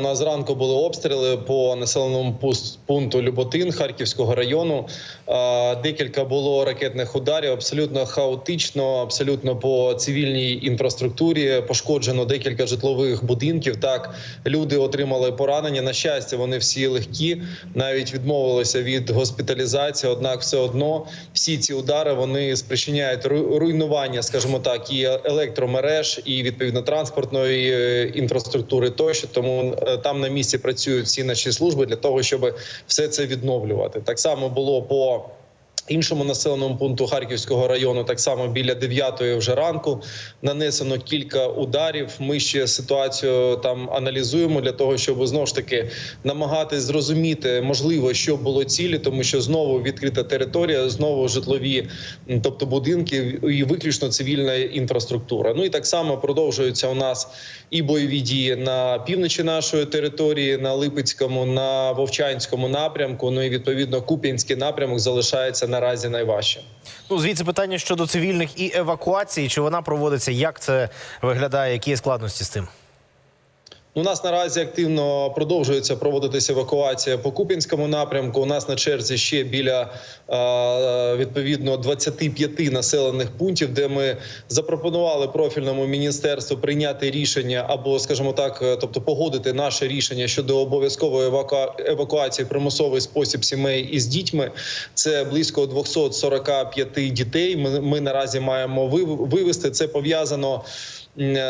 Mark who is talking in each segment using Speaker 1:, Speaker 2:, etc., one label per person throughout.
Speaker 1: У нас зранку були обстріли по населеному пункту Люботин Харківського району. Декілька було ракетних ударів. Абсолютно хаотично, абсолютно по цивільній інфраструктурі. Пошкоджено декілька житлових будинків. Так люди отримали поранення. На щастя, вони всі легкі, навіть відмовилися від госпіталізації. Однак, все одно всі ці удари вони спричиняють ру- руйнування, скажімо так, і електромереж, і відповідно транспортної е, інфраструктури тощо. Тому там на місці працюють всі наші служби для того, щоб все це відновлювати. Так само було по. Іншому населеному пункту Харківського району, так само біля 9 вже ранку, нанесено кілька ударів. Ми ще ситуацію там аналізуємо для того, щоб знову ж таки намагатись зрозуміти, можливо, що було цілі, тому що знову відкрита територія, знову житлові, тобто будинки і виключно цивільна інфраструктура. Ну і так само продовжуються у нас і бойові дії на півночі нашої території, на Липецькому, на Вовчанському напрямку. Ну і відповідно Куп'янський напрямок залишається наразі найважче.
Speaker 2: Ну, звідси питання щодо цивільних і евакуації. Чи вона проводиться? Як це виглядає? Які є складності з тим?
Speaker 1: У нас наразі активно продовжується проводитися евакуація по Куп'янському напрямку. У нас на черзі ще біля е, відповідно 25 населених пунктів, де ми запропонували профільному міністерству прийняти рішення або, скажімо так, е, тобто погодити наше рішення щодо обов'язкової еваку- евакуації в примусовий спосіб сімей із дітьми. Це близько 245 дітей. Ми, ми наразі маємо вив- вивести. Це пов'язано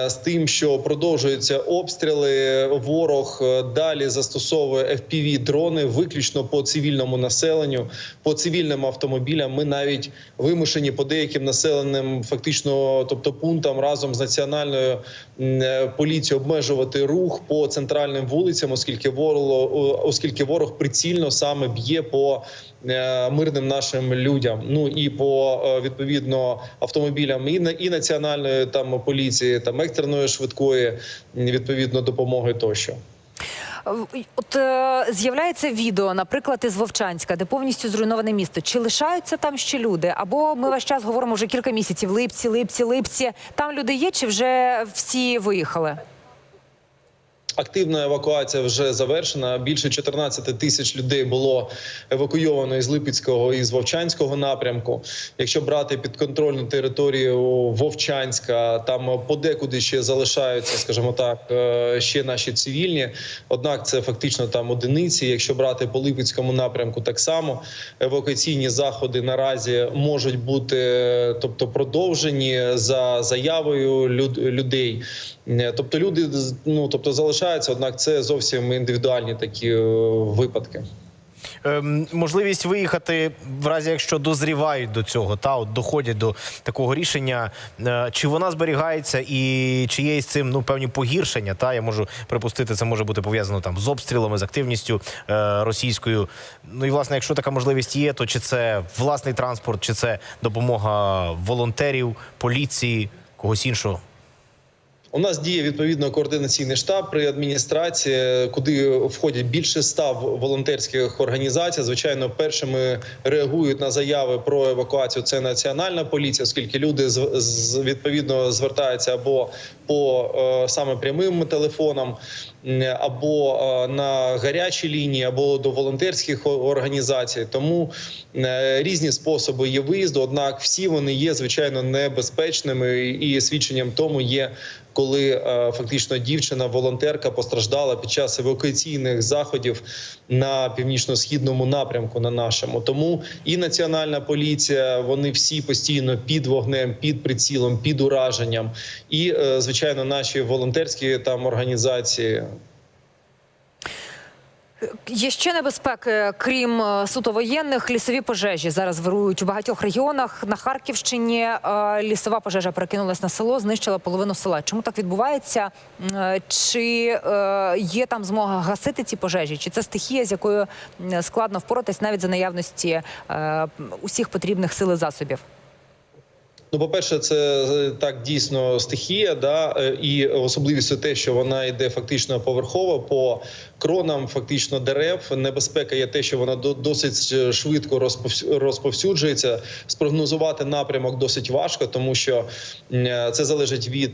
Speaker 1: з тим, що продовжуються обстріли. Ворог е, далі застосовує fpv дрони виключно по цивільному населенню, по цивільним автомобілям. Ми навіть вимушені по деяким населеним, фактично, тобто пунктам разом з національною е, поліцією обмежувати рух по центральним вулицям, оскільки ворог, оскільки ворог прицільно саме б'є по е, мирним нашим людям. Ну і по е, відповідно автомобілям і і національної там поліції, там екстреної швидкої відповідно допомоги тощо.
Speaker 3: От е, з'являється відео, наприклад, із Вовчанська, де повністю зруйноване місто. Чи лишаються там ще люди? Або ми весь час говоримо вже кілька місяців: липці, липці, липці. Там люди є, чи вже всі виїхали?
Speaker 1: Активна евакуація вже завершена. Більше 14 тисяч людей було евакуйовано із Липецького і з Вовчанського напрямку. Якщо брати підконтрольну територію Вовчанська, там подекуди ще залишаються, скажімо так, е, ще наші цивільні. Однак це фактично там одиниці. Якщо брати по Липецькому напрямку, так само евакуаційні заходи наразі можуть бути, тобто продовжені за заявою люд- людей. Е, Тобто люди ну тобто залишаються, однак це зовсім індивідуальні такі е, випадки.
Speaker 2: Ем, можливість виїхати в разі, якщо дозрівають до цього, та от доходять до такого рішення. Е, чи вона зберігається, і чи є із цим ну певні погіршення? Та я можу припустити, це може бути пов'язано там з обстрілами, з активністю е, російською. Ну і власне, якщо така можливість є, то чи це власний транспорт, чи це допомога волонтерів, поліції, когось іншого?
Speaker 1: У нас діє відповідно координаційний штаб при адміністрації, куди входять більше ста волонтерських організацій. Звичайно, першими реагують на заяви про евакуацію. Це національна поліція, оскільки люди з, відповідно звертаються або по е, саме прямим телефонам, або е, на гарячі лінії, або до волонтерських організацій. Тому е, різні способи є виїзду однак всі вони є звичайно небезпечними, і свідченням тому є коли е, фактично дівчина, волонтерка постраждала під час евакуаційних заходів на північно-східному напрямку. На нашому тому і національна поліція, вони всі постійно під вогнем, під прицілом, під ураженням, і е, звичайно, наші волонтерські там організації.
Speaker 3: Є ще небезпеки, крім е, суто воєнних, лісові пожежі зараз вирують у багатьох регіонах. На Харківщині е, лісова пожежа перекинулась на село, знищила половину села. Чому так відбувається? Е, Чи є там змога гасити ці пожежі? Чи це стихія, з якою складно впоратись навіть за наявності усіх потрібних сил і засобів?
Speaker 1: Ну, по-перше, це е, так дійсно стихія, да, е, і особливістю те, що вона йде фактично поверхово по кронам, фактично дерев. Небезпека є те, що вона до- досить е, швидко розповсю- розповсюджується. Спрогнозувати напрямок досить важко, тому що це залежить від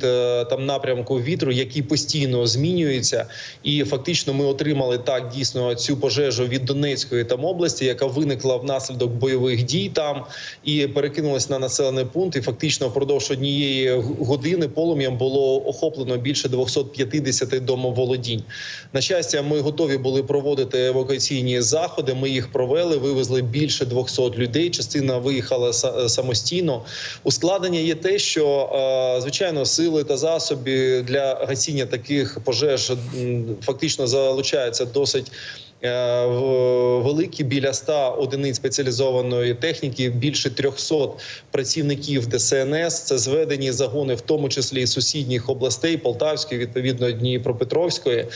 Speaker 1: там напрямку вітру, який постійно змінюється. І фактично ми отримали так дійсно цю пожежу від Донецької там області, яка виникла внаслідок бойових дій там і перекинулась на населений пункт. І фактично впродовж однієї години полум'ям було охоплено більше 250 домоволодінь. На щастя, ми готові були проводити евакуаційні заходи. Ми їх провели, вивезли більше 200 людей. Частина виїхала са- самостійно. Ускладнення є те, що е, звичайно сили та засоби для гасіння таких пожеж фактично залучаються досить. Е, Великі біля 100 одиниць спеціалізованої техніки, більше 300 працівників ДСНС. Це зведені загони, в тому числі і сусідніх областей Полтавської, відповідно Дніпропетровської.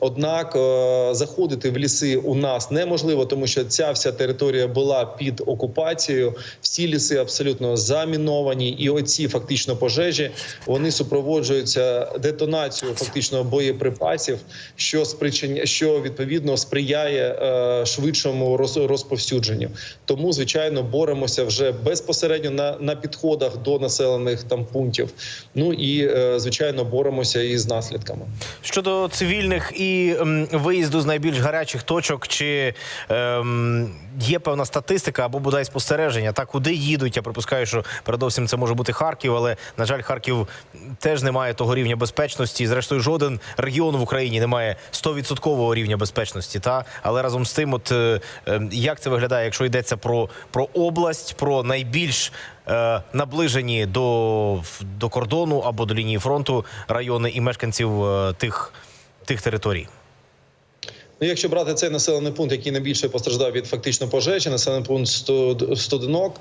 Speaker 1: Однак е, заходити в ліси у нас неможливо, тому що ця вся територія була під окупацією. Всі ліси абсолютно заміновані, і оці фактично пожежі вони супроводжуються детонацією фактично боєприпасів, що спричиня, що відповідно сприяє е, швидшому роз, розповсюдженню. Тому звичайно боремося вже безпосередньо на, на підходах до населених там пунктів. Ну і е, звичайно боремося із наслідками.
Speaker 2: Щодо цивільних і виїзду з найбільш гарячих точок, чи ем, є певна статистика або бодай спостереження, та куди їдуть? Я припускаю, що передовсім це може бути Харків, але на жаль, Харків теж не має того рівня безпечності. Зрештою, жоден регіон в Україні не має 100% рівня безпечності. Та але разом з тим, от е, е, як це виглядає, якщо йдеться про, про область, про найбільш е, наближені до, до кордону або до лінії фронту райони і мешканців е, тих, тих територій.
Speaker 1: Ну, якщо брати цей населений пункт, який найбільше постраждав від фактично пожежі, населений пункт Сто- Стодинок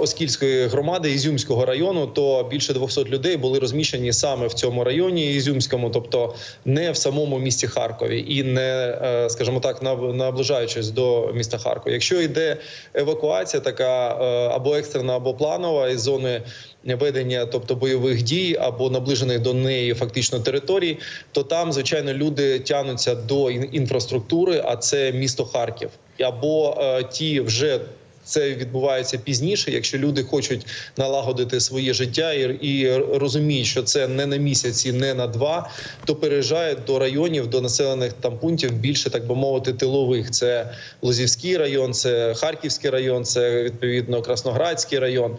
Speaker 1: Оскільської громади Ізюмського району, то більше 200 людей були розміщені саме в цьому районі Ізюмському, тобто не в самому місті Харкові і не, е, скажімо так, наближаючись до міста Харкова. Якщо йде евакуація, така е, або екстрена, або планова із зони ведення, тобто бойових дій або наближених до неї фактично територій, то там звичайно люди тягнуться до інфраструктури, а це місто Харків, або е, ті вже. Це відбувається пізніше, якщо люди хочуть налагодити своє життя і, і розуміють, що це не на місяці, не на два, то переїжджають до районів, до населених там пунктів більше, так би мовити, тилових. Це Лозівський район, це Харківський район, це відповідно Красноградський район.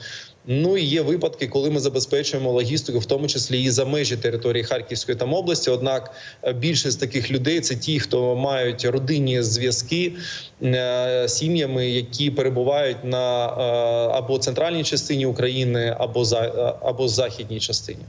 Speaker 1: Ну і є випадки, коли ми забезпечуємо логістику, в тому числі і за межі території Харківської там області. Однак е, більшість таких людей це ті, хто мають родинні зв'язки е, з сім'ями, які перебувають на е, або центральній частині України, або за або західній частині.